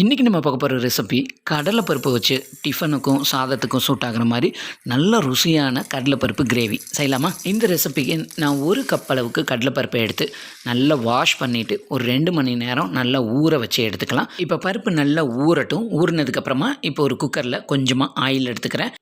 இன்றைக்கி நம்ம பார்க்க போகிற ரெசிபி கடலைப்பருப்பு வச்சு டிஃபனுக்கும் சாதத்துக்கும் சூட் ஆகுற மாதிரி நல்ல ருசியான கடலைப்பருப்பு கிரேவி செய்யலாமா? இந்த ரெசிபிக்கு நான் ஒரு கப் அளவுக்கு கடலைப்பருப்பை எடுத்து நல்லா வாஷ் பண்ணிவிட்டு ஒரு ரெண்டு மணி நேரம் நல்லா ஊற வச்சு எடுத்துக்கலாம். இப்போ பருப்பு நல்லா ஊறட்டும். ஊறினதுக்கப்புறமா இப்போ ஒரு குக்கரில் கொஞ்சமாக ஆயில் எடுத்துக்கிறேன்.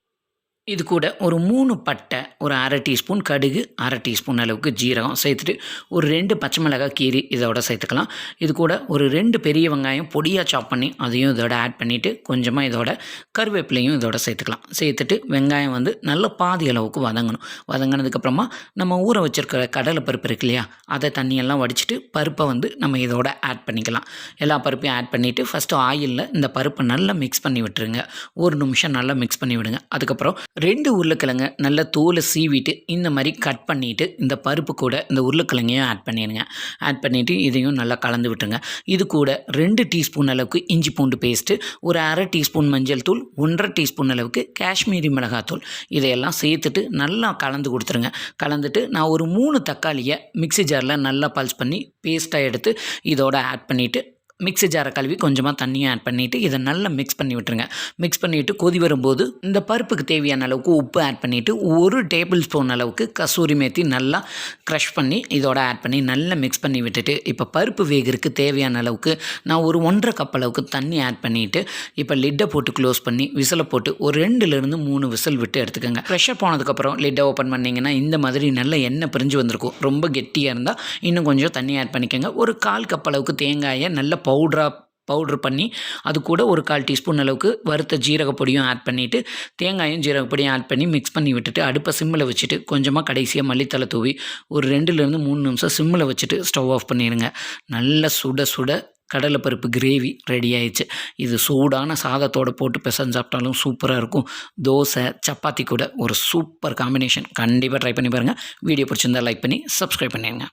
இது கூட ஒரு மூணு பட்டை ஒரு அரை டீஸ்பூன் கடுகு அரை டீஸ்பூன் அளவுக்கு ஜீரகம் சேர்த்துட்டு ஒரு ரெண்டு பச்சை மிளகாய் கீரி இதோட சேர்த்துக்கலாம். இது கூட ஒரு ரெண்டு பெரிய வெங்காயம் பொடியாக சாப் பண்ணி அதையும் இதோட ஆட் பண்ணிவிட்டு கொஞ்சமாக இதோட கருவேப்பிலையும் இதோட சேர்த்துக்கலாம். சேர்த்துட்டு வெங்காயம் வந்து நல்ல பாதி அளவுக்கு வதங்கணும். வதங்கினதுக்கப்புறமா நம்ம ஊற வச்சுருக்கிற கடலை பருப்பு இருக்கு இல்லையா அதை தண்ணியெல்லாம் வடிச்சிட்டு பருப்பை வந்து நம்ம இதோட ஆட் பண்ணிக்கலாம். எல்லா பருப்பையும் ஆட் பண்ணிவிட்டு ஃபஸ்ட்டு ஆயிலில் இந்த பருப்பை நல்லா மிக்ஸ் பண்ணி விட்டுருங்க. ஒரு நிமிஷம் நல்லா மிக்ஸ் பண்ணி விடுங்க. அதுக்கப்புறம் ரெண்டு உருளைக்கிழங்க நல்லா தோலை சீவிட்டு இந்த மாதிரி கட் பண்ணிவிட்டு இந்த பருப்பு கூட இந்த உருளைக்கிழங்கையும் ஆட் பண்ணிடுங்க. ஆட் பண்ணிவிட்டு இதையும் நல்லா கலந்து விட்டுருங்க. இது கூட ரெண்டு டீஸ்பூன் அளவுக்கு இஞ்சி பூண்டு பேஸ்ட்டு ஒரு அரை டீஸ்பூன் மஞ்சள் தூள் ஒன்றரை டீஸ்பூன் அளவுக்கு காஷ்மீரி மிளகாத்தூள் இதையெல்லாம் சேர்த்துட்டு நல்லா கலந்து கொடுத்துருங்க. கலந்துட்டு நான் ஒரு மூணு தக்காளியை மிக்ஸி ஜாரில் நல்லா பல்ஸ் பண்ணி பேஸ்ட்டாக எடுத்து இதோட ஆட் பண்ணிவிட்டு மிக்ஸி ஜாரை கழுவி கொஞ்சமாக தண்ணியை ஆட் பண்ணிவிட்டு இதை நல்லா மிக்ஸ் பண்ணி விட்டுருங்க. மிக்ஸ் பண்ணிவிட்டு கொதி வரும்போது இந்த பருப்புக்கு தேவையான அளவுக்கு உப்பு ஆட் பண்ணிவிட்டு ஒரு டேபிள் ஸ்பூன் அளவுக்கு கசூரி மேத்தி நல்லா க்ரஷ் பண்ணி இதோட ஆட் பண்ணி நல்லா மிக்ஸ் பண்ணி விட்டுட்டு இப்போ பருப்பு வேகிறதுக்கு தேவையான அளவுக்கு நான் ஒரு ஒன்றரை கப் அளவுக்கு தண்ணி ஆட் பண்ணிவிட்டு இப்போ லிட்டை போட்டு க்ளோஸ் பண்ணி விசிலை போட்டு ஒரு ரெண்டுலேருந்து மூணு விசில் விட்டு எடுத்துக்கோங்க. ப்ரெஷர் போனதுக்கப்புறம் லிட்டை ஓப்பன் பண்ணிங்கன்னா இந்த மாதிரி நல்ல எண்ணெய் பிரிஞ்சு வந்திருக்கும். ரொம்ப கெட்டியாக இருந்தால் இன்னும் கொஞ்சம் தண்ணி ஆட் பண்ணிக்கோங்க. ஒரு கால் கப் அளவுக்கு தேங்காயை நல்லா பவுட்ராக பவுட்ரு பண்ணி அது கூட ஒரு கால் டீஸ்பூன் அளவுக்கு வறுத்த ஜீரக பொடியும் ஆட் பண்ணிவிட்டு தேங்காயும் ஜீரகப்பொடியும் ஆட் பண்ணி மிக்ஸ் பண்ணி விட்டுட்டு அடுப்பை சிம்மில் வச்சுட்டு கொஞ்சமாக கடைசியாக மல்லித்தலை தூவி ஒரு ரெண்டுலேருந்து மூணு நிமிஷம் சிம்மில் வச்சுட்டு ஸ்டவ் ஆஃப் பண்ணிடுங்க நல்ல சுட சுட கடலைப்பருப்பு கிரேவி ரெடி ஆயிடுச்சு. இது சூடான சாதத்தோடு போட்டு பிசைஞ்சு சாப்பிட்டாலும் சூப்பராக இருக்கும். தோசை சப்பாத்தி கூட ஒரு சூப்பர் காம்பினேஷன் கண்டிப்பாக ட்ரை பண்ணி பாருங்கள் வீடியோ பிடிச்சிருந்தா லைக் பண்ணி சப்ஸ்கிரைப் பண்ணிடுங்க